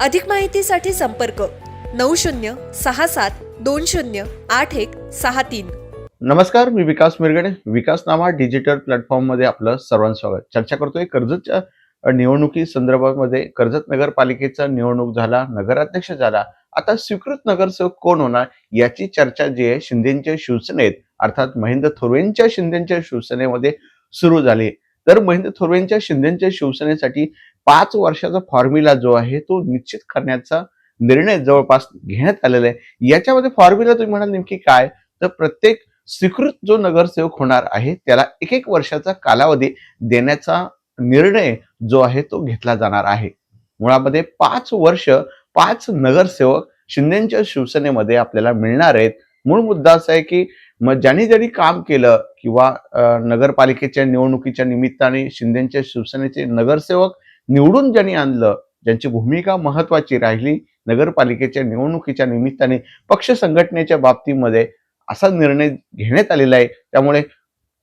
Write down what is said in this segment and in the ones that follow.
अधिक माहितीसाठी संपर्क नऊ शून्य सहा सात दोन शून्य आठ एक सहा तीन. नमस्कार मी विकास मिरगडे. विकास नामा डिजिटल प्लॅटफॉर्ममध्ये आपलं सर्वांचं स्वागत. चर्चा करतोय कर्जतच्या निवडणुकी संदर्भामध्ये कर्जत नगरपालिकेचा निवडणूक झाला नगराध्यक्ष झाला. आता स्वीकृत नगरसेवक कोण होणार याची चर्चा जी आहे शिंदेच्या शिवसेनेत अर्थात महेंद्र थोरवेंच्या शिंदेच्या शिवसेनेमध्ये सुरू झाली. तर महेंद्र थोरवेंच्या शिंदेच्या शिवसेनेसाठी पाच वर्षाचा फॉर्म्युला जो आहे तो निश्चित करण्याचा निर्णय जवळपास घेण्यात आलेला आहे. याच्यामध्ये फॉर्म्युला तुम्ही म्हणाल नेमकी काय? तर प्रत्येक स्वीकृत जो नगरसेवक होणार आहे त्याला एक एक वर्षाचा कालावधी देण्याचा निर्णय जो आहे तो घेतला जाणार आहे. मुळामध्ये पाच वर्ष पाच नगरसेवक शिंदेच्या शिवसेनेमध्ये आपल्याला मिळणार आहेत. मूळ मुद्दा असा आहे की मग ज्यांनी जरी काम केलं किंवा नगरपालिकेच्या निवडणुकीच्या निमित्ताने शिंदेच्या शिवसेनेचे नगरसेवक निवडून ज्यांनी आणलं ज्यांची भूमिका महत्वाची राहिली नगरपालिकेच्या निवडणुकीच्या निमित्ताने पक्ष संघटनेच्या बाबतीमध्ये असा निर्णय घेण्यात आलेला आहे. त्यामुळे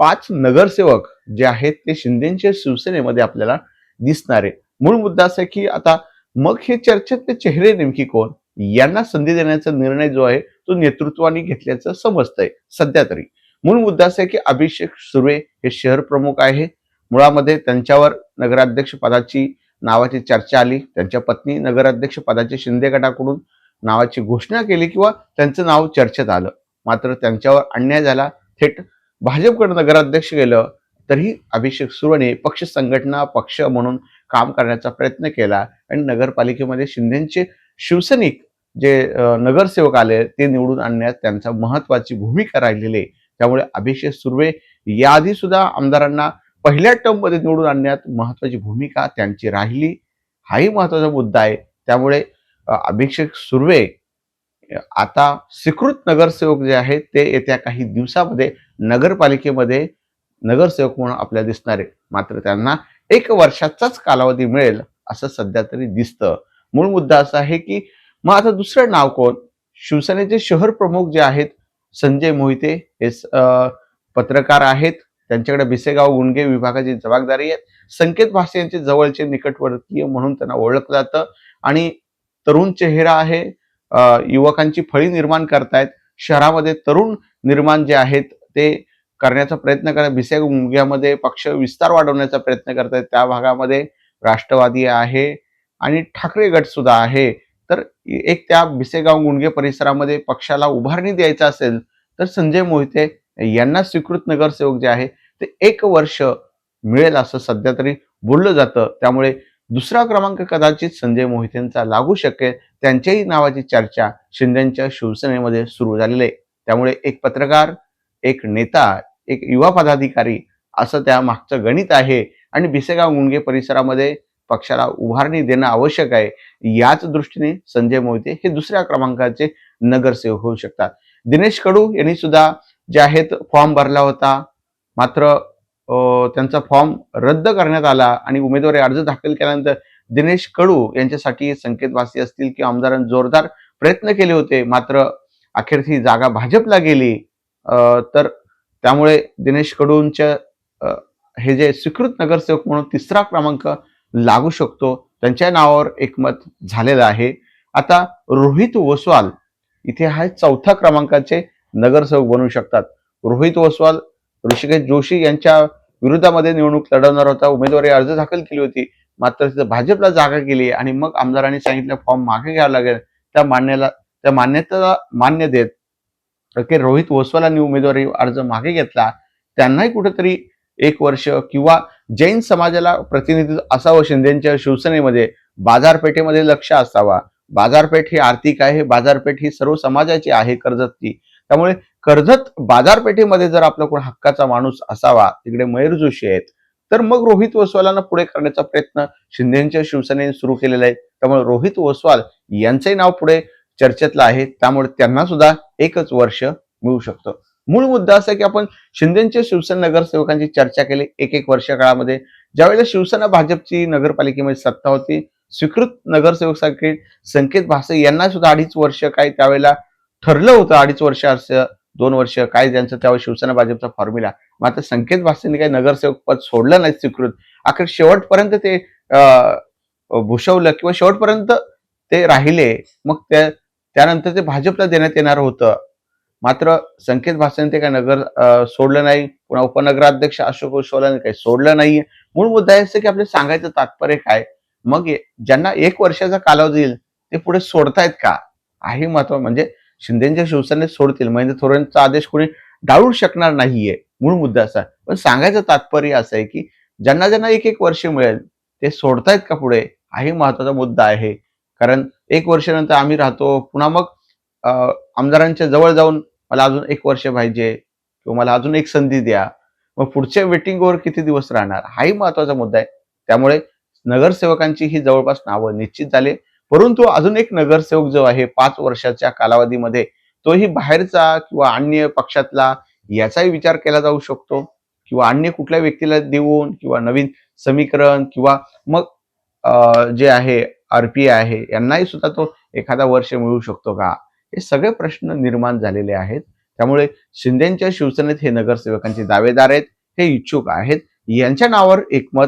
पाच नगरसेवक जे आहेत ते शिंदेच्या शिवसेनेमध्ये आपल्याला दिसणार. आहे मूळ मुद्दा असा की आता मग हे चर्चेतले चेहरे नेमकी कोण? यांना संधी देण्याचा निर्णय जो आहे तो नेतृत्वाने घेतल्याचं समजतंय सध्या तरी. मूळ मुद्दा असा आहे की अभिषेक सुर्वे हे शहर प्रमुख आहे. मुळामध्ये त्यांच्यावर नगराध्यक्ष पदाची नावाची चर्चा आली. त्यांच्या पत्नी नगराध्यक्ष पदाची शिंदे गटाकडून नावाची घोषणा केली किंवा त्यांचं नाव चर्चेत आलं. मात्र त्यांच्यावर अन्याय झाला. थेट भाजपकडे नगराध्यक्ष गेलं तरीही अभिषेक सुरवणे पक्ष संघटना पक्ष म्हणून काम करण्याचा प्रयत्न केला आणि नगरपालिकेमध्ये शिंदेचे शिवसैनिक जे नगरसेवक आले ते निवडून आणण्यात त्यांचा महत्वाची भूमिका राहिलेली आहे. त्यामुळे अभिषेक सुर्वे याआधी सुद्धा आमदारांना पहिल्या टर्ममध्ये निवडून आणण्यात महत्वाची भूमिका त्यांची राहिली. हाही महत्त्वाचा मुद्दा आहे. त्यामुळे अभिषेक सुर्वे आता स्वीकृत नगरसेवक जे आहेत ते येत्या काही दिवसामध्ये नगरपालिकेमध्ये नगरसेवक म्हणून आपल्याला दिसणार आहे मात्र त्यांना एक वर्षाचाच कालावधी मिळेल असं सध्या तरी दिसतं. मूळ मुद्दा असा आहे की मग आता दुसरं नाव कोण? शिवसेनेचे शहर प्रमुख जे आहेत संजय मोहिते हे स- पत्रकार आहेत. त्यांच्याकडे भिसेगाव गुंडगे विभागाची जबाबदारी आहे. संकेत भासे यांचे जवळचे निकटवर्तीय म्हणून त्यांना ओळखलं जातं. आणि तरुण चेहरा आहे. युवकांची फळी निर्माण करतायत. शहरामध्ये तरुण निर्माण जे आहेत ते करण्याचा प्रयत्न करत भिसेगाव गुंडग्यामध्ये पक्ष विस्तार वाढवण्याचा प्रयत्न करतायत. त्या भागामध्ये राष्ट्रवादी आहे. आणि ठाकरे गट सुद्धा आहे. तर एक त्या भिसेगाव गुंडगे परिसरामध्ये पक्षाला उभारणी द्यायचा असेल तर संजय मोहिते यांना स्वीकृत नगरसेवक जे आहे ते एक वर्ष मिळेल असं सध्या तरी बोललं जातं. त्यामुळे दुसरा क्रमांक कदाचित संजय मोहितेंचा लागू शकेल. त्यांच्याही नावाची चर्चा शिंदेच्या शिवसेनेमध्ये सुरू झालेली आहे. त्यामुळे एक पत्रकार एक नेता एक युवा पदाधिकारी असं त्या मागचं गणित आहे. आणि भिसेगाव गुणगे परिसरामध्ये पक्षाला उभारणी देणं आवश्यक आहे याच दृष्टीने संजय मोहिते हे दुसऱ्या क्रमांकाचे नगरसेवक होऊ शकतात. दिनेश कडू यांनी सुद्धा जे आहेत फॉर्म भरला होता. मात्र त्यांचा फॉर्म रद्द करण्यात आला आणि उमेदवारी अर्ज दाखल केल्यानंतर दिनेश कडू यांच्यासाठी संकेतवासी असतील किंवा आमदारांनी जोरदार प्रयत्न केले होते मात्र अखेर ही जागा भाजपला गेली. तर त्यामुळे दिनेश कडूंच्या हे जे स्वीकृत नगरसेवक म्हणून तिसरा क्रमांक लागू शकतो. त्यांच्या नावावर एकमत झालेलं आहे. आता रोहित ओसवाल इथे हा चौथ्या क्रमांकाचे नगरसेवक बनू शकतात. रोहित ओसवाल ऋषिकेश जोशी यांच्या विरोधामध्ये निवडणूक लढवणार होता. उमेदवारी अर्ज दाखल केली होती. मात्र तिथं भाजपला जागा केली आणि मग आमदारांनी सांगितलं फॉर्म मागे घ्यावा लागेल. त्या मान्याला त्या मान्यतेला मान्य देत की रोहित ओसवालांनी उमेदवारी अर्ज मागे घेतला. त्यांनाही कुठेतरी एक वर्ष किंवा जैन समाजाला प्रतिनिधित्व असावं शिंदेच्या शिवसेनेमध्ये बाजारपेठेमध्ये लक्ष असावा. बाजारपेठ ही आर्थिक आहे बाजारपेठ ही सर्व समाजाची आहे कर्जतची त्यामुळे कर्जत बाजारपेठेमध्ये जर आपला कोण हक्काचा माणूस असावा तिकडे मयूर जोशी आहेत तर मग रोहित ओसवालांना पुढे करण्याचा प्रयत्न शिंदेच्या शिवसेनेने सुरू केलेला आहे. त्यामुळे रोहित ओसवाल यांचंही नाव पुढे चर्चेतलं आहे. त्यामुळे त्यांना सुद्धा एकच वर्ष मिळू शकतं. मूळ मुद्दा असा की आपण शिंदेचे शिवसेना नगरसेवकांची चर्चा केली एक एक वर्ष काळामध्ये ज्यावेळेला शिवसेना भाजपची नगरपालिकेमध्ये सत्ता होती स्वीकृत नगरसेवक सारखे संकेत भासे यांना सुद्धा अडीच वर्ष काय त्यावेळेला ठरलं होतं अडीच वर्ष असं दोन वर्ष काय त्यांचं त्यावेळेस शिवसेना भाजपचा फॉर्म्युला मात्र संकेत भासेंनी काही नगरसेवक पद सोडलं नाही स्वीकृत. अखेर शेवटपर्यंत ते भूषवलं किंवा शेवटपर्यंत ते राहिले. मग त्या त्यानंतर ते भाजपला देण्यात येणार होतं. मात्र संकेत भासेंनी ते काय नगर सोडलं नाही? पुन्हा उपनगराध्यक्ष अशोक उश्वालांनी काही सोडलं नाहीये. मूळ मुद्दा आहे असं की आपले सांगायचं तात्पर्य काय? मग ज्यांना एक वर्षाचा कालावधी येईल ते पुढे सोडतायत का? आहे महत्त्व म्हणजे शिंदेच्या शिवसेनेत सोडतील. महेंद्र थोरेंचा आदेश कोणी डाळू शकणार नाहीये. मूळ मुद्दा असा. पण सांगायचं तात्पर्य असं आहे की ज्यांना ज्यांना एक एक वर्ष मिळेल ते सोडतायत का पुढे? हाही महत्त्वाचा मुद्दा आहे. कारण एक वर्षानंतर आम्ही राहतो पुन्हा मग आमदारांच्या जवळ जाऊन मला अजून एक वर्ष पाहिजे किंवा मला अजून एक संधी द्या. मग पुढच्या वेटिंगवर किती दिवस राहणार? हाही महत्त्वाचा मुद्दा आहे. त्यामुळे नगरसेवकांची ही जवळपास नावं निश्चित झाले. परंतु अजून एक नगरसेवक जो आहे पाच वर्षाच्या कालावधीमध्ये तोही बाहेरचा किंवा अन्य पक्षातला याचाही विचार केला जाऊ शकतो. किंवा अन्य कुठल्या व्यक्तीला देऊन किंवा नवीन समीकरण किंवा मग जे आहे आरपीआय आहे यांनाही सुद्धा तो एखादा वर्ष मिळू शकतो का? हे सगळे प्रश्न निर्माण झालेले आहेत. त्यामुळे शिंदेच्या शिवसेनेत हे नगरसेवकांचे दावेदार आहेत हे इच्छुक आहेत. यांच्या नावावर एकमत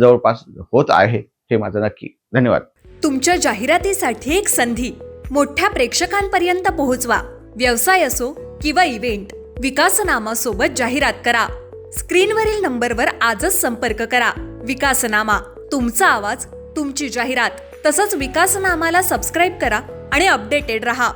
जवळपास होत आहे हे माझं नक्की. धन्यवाद. तुमच्या जाहिरातीसाठी एक संधी. मोठ्या प्रेक्षकांपर्यंत पोहोचवा. व्यवसाय असो किंवा इव्हेंट विकासनामा सोबत जाहिरात करा. स्क्रीनवरील नंबरवर आजच संपर्क करा. विकासनामा तुमचा आवाज तुमची जाहिरात तसंच विकासनामाला सबस्क्राईब करा आणि अपडेटेड रहा.